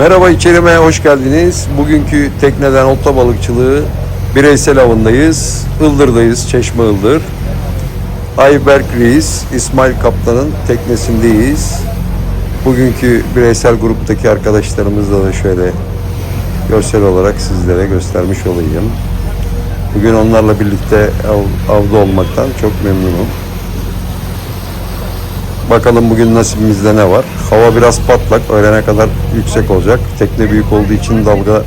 Merhaba içerime hoş geldiniz. Bugünkü tekneden olta balıkçılığı bireysel avındayız. Ildır'dayız, Çeşme Ildır. Ayberk Reis, İsmail Kaptan'ın teknesindeyiz. Bugünkü bireysel gruptaki arkadaşlarımızla da şöyle görsel olarak sizlere göstermiş olayım. Bugün onlarla birlikte av, avda olmaktan çok memnunum. Bakalım bugün nasibimizde ne var. Hava biraz patlak. Öğlene kadar yüksek olacak. Tekne büyük olduğu için dalga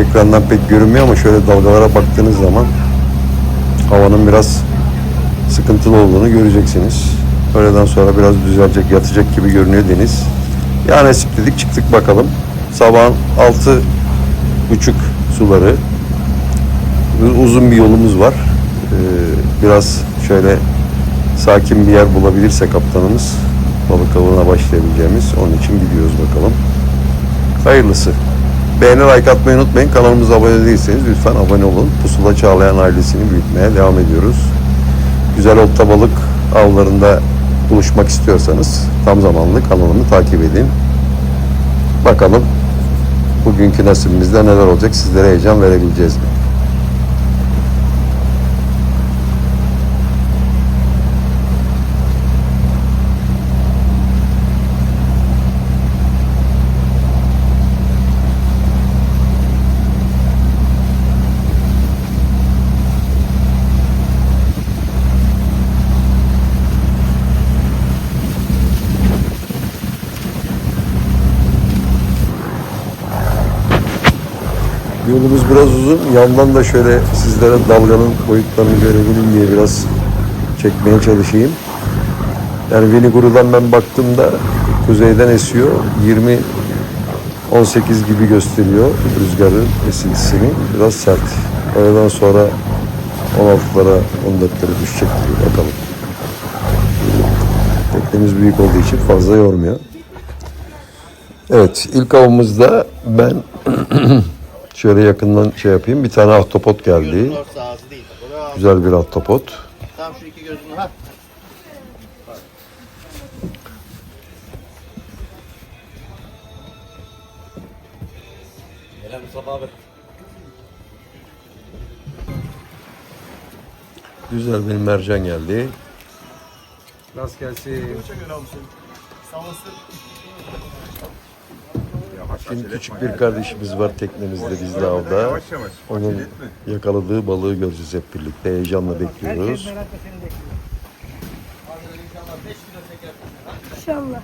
ekrandan pek görünmüyor ama şöyle dalgalara baktığınız zaman havanın biraz sıkıntılı olduğunu göreceksiniz. Öğleden sonra biraz düzelecek, yatacak gibi görünüyor deniz. Ya nasip dedik çıktık bakalım. Sabahın altı buçuk suları. Uzun bir yolumuz var. Ee, biraz şöyle sakin bir yer bulabilirse kaptanımız balık avına başlayabileceğimiz onun için gidiyoruz bakalım. Hayırlısı. Beğeni like atmayı unutmayın. Kanalımıza abone değilseniz lütfen abone olun. Pusula Çağlayan ailesini büyütmeye devam ediyoruz. Güzel olta balık avlarında buluşmak istiyorsanız tam zamanlı kanalımı takip edin. Bakalım bugünkü nasibimizde neler olacak sizlere heyecan verebileceğiz mi? Yolumuz biraz uzun. Yandan da şöyle sizlere dalganın boyutlarını görebilin diye biraz çekmeye çalışayım. Yani Veniguru'dan ben baktığımda kuzeyden esiyor. 20 18 gibi gösteriyor rüzgarın esintisini. Biraz sert. Oradan sonra 16'lara 14'lere düşecek gibi bakalım. Teknemiz büyük olduğu için fazla yormuyor. Evet ilk avımızda ben Şöyle yakından şey yapayım. Bir tane ahtapot geldi. Güzel bir ahtapot. Tam şu iki gözünü ha. Gelen Mustafa abi. Güzel bir mercan geldi. Rast gelsin. Şimdi küçük bir kardeşimiz var teknemizde bizde avda. Onun yakaladığı balığı göreceğiz hep birlikte. Heyecanla bekliyoruz. İnşallah.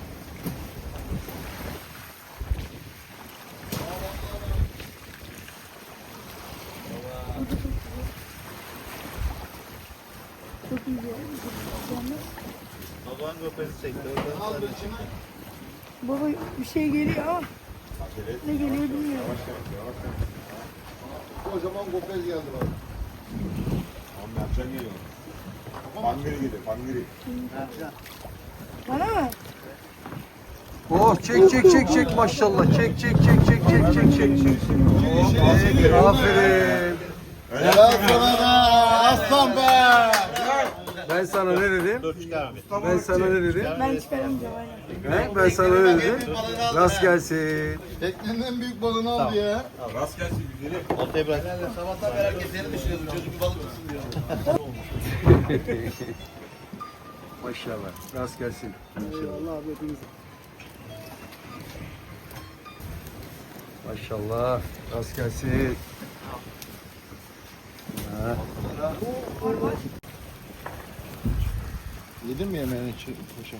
Çok Baba bir şey geliyor ne geliyor bilmiyorum. Kocaman kopez geldi bak. Tam mercan geliyor. Pangiri geliyor, pangiri. Bana mı? Oh çek çek çek çek maşallah. Çek çek çek çek çek çek çek çek. Aferin. Helal sana aslan be. Ben sana ne dedim? abi. Ben sana ne dedim? Ben çıkaramayacağım aynen. Ben sana ne dedim? Rast gelsin. Teknenin en büyük balığını aldı ya. Ortaya bırak. Sabahtan beri herkes seni düşünüyordu. Çocuk bir balık tutsun diyor. Maşallah. Rast gelsin. Maşallah. Rast gelsin. Yedin mi yemeğini paşa?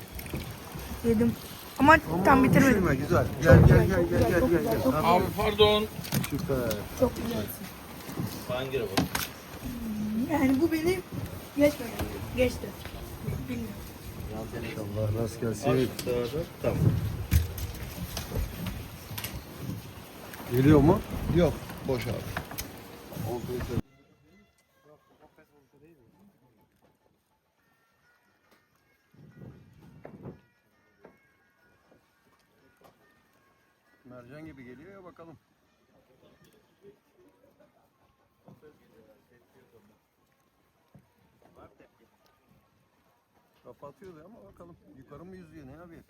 Yedim. Ama tam bitirmedim. Düşürme güzel. Gel gel gel gel gel gel. gel. Abi pardon. Süper. Çok güzelsin. Pangiri bu. Yani bu beni geçmedi. Geçti. Bilmiyorum. Allah rast gelsin. Tamam. Geliyor mu? Yok, boş abi. Mercan gibi geliyor ya bakalım. Kafa atıyordu ama bakalım. Yukarı mı yüzüyor ne abi?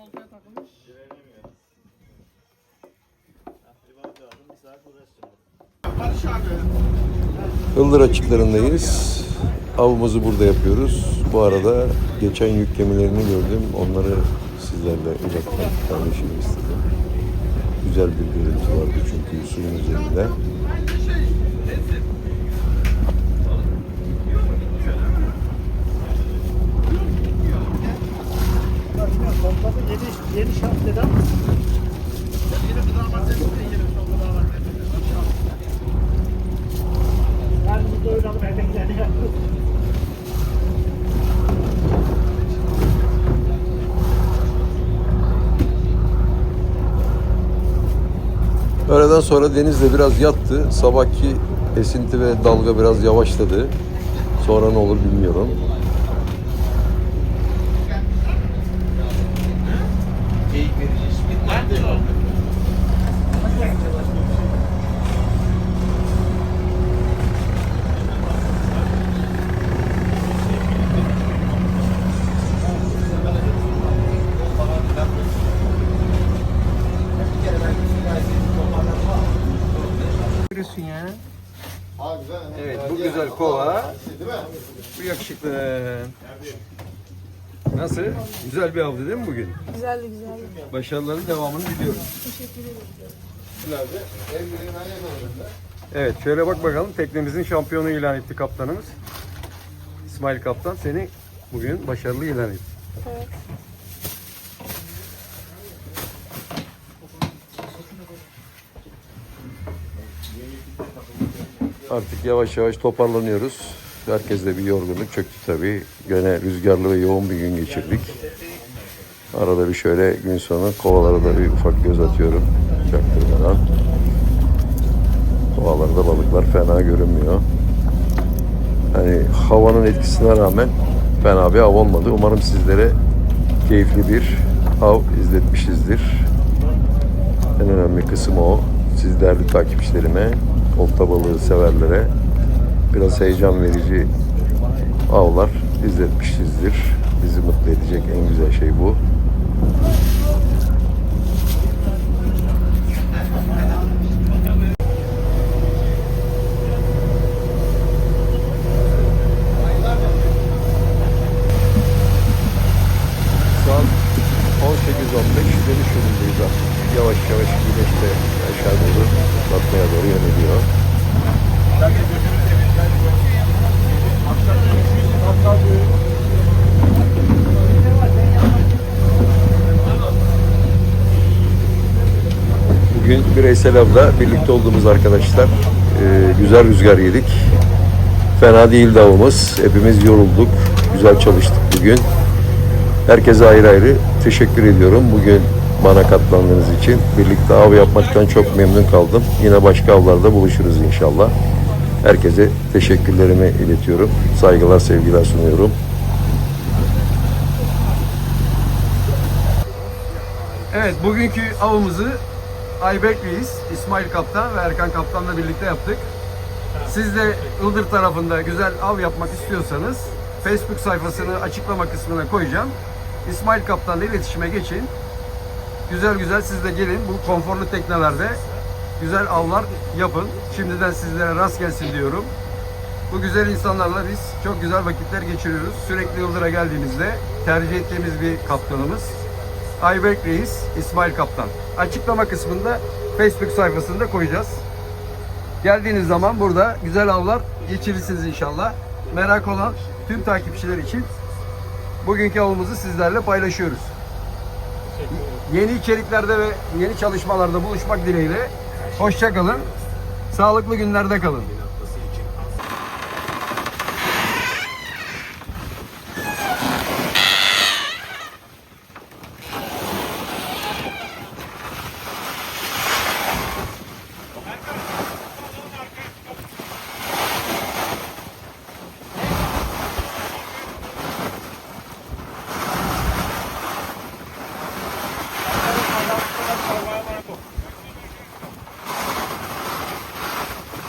Oltaya takılmış. Direnemiyor. Bir balık aldım. Bir saat uğraşacağım. Ildır açıklarındayız. Avımızı burada yapıyoruz. Bu arada geçen yük gemilerini gördüm. Onları sizlerle uzaktan paylaşayım istedim. Güzel bir görüntü vardı çünkü suyun üzerinde. Yeni, yeni şart neden? Yani burada oynanıp emeklerini yaptık. Öğleden sonra deniz de biraz yattı. Sabahki esinti ve dalga biraz yavaşladı. Sonra ne olur bilmiyorum. Bu güzel kova. Bu yakışıklı. Nasıl? Güzel bir avdı değil mi bugün? Güzeldi güzeldi. Başarıların devamını diliyorum. Teşekkür ederim. Evet şöyle bak bakalım teknemizin şampiyonu ilan etti kaptanımız. İsmail Kaptan seni bugün başarılı ilan etti. Evet. Artık yavaş yavaş toparlanıyoruz. Herkeste bir yorgunluk çöktü tabii. Gene rüzgarlı ve yoğun bir gün geçirdik. Arada bir şöyle gün sonu kovalara da bir ufak göz atıyorum. Çaktırmadan. Kovalarda balıklar fena görünmüyor. Hani havanın etkisine rağmen fena bir av olmadı. Umarım sizlere keyifli bir av izletmişizdir. En önemli kısım o. Siz değerli takipçilerime, olta balığı severlere biraz heyecan verici avlar izletmişizdir. Bizi mutlu edecek en güzel şey bu. Bugün bireysel avda birlikte olduğumuz arkadaşlar e, güzel rüzgar yedik. Fena değildi avımız. Hepimiz yorulduk. Güzel çalıştık bugün. Herkese ayrı ayrı teşekkür ediyorum. Bugün bana katlandığınız için. Birlikte av yapmaktan çok memnun kaldım. Yine başka avlarda buluşuruz inşallah. Herkese teşekkürlerimi iletiyorum. Saygılar, sevgiler sunuyorum. Evet bugünkü avımızı Ayberk Reis, İsmail Kaptan ve Erkan Kaptan'la birlikte yaptık. Siz de Ildır tarafında güzel av yapmak istiyorsanız Facebook sayfasını açıklama kısmına koyacağım. İsmail Kaptan'la iletişime geçin. Güzel güzel siz de gelin bu konforlu teknelerde güzel avlar yapın. Şimdiden sizlere rast gelsin diyorum. Bu güzel insanlarla biz çok güzel vakitler geçiriyoruz. Sürekli Yıldır'a geldiğimizde tercih ettiğimiz bir kaptanımız. Ayberk Reis, İsmail Kaptan. Açıklama kısmında Facebook sayfasında koyacağız. Geldiğiniz zaman burada güzel avlar geçirirsiniz inşallah. Merak olan tüm takipçiler için bugünkü avımızı sizlerle paylaşıyoruz. Yeni içeriklerde ve yeni çalışmalarda buluşmak dileğiyle. Hoşça kalın. Sağlıklı günlerde kalın.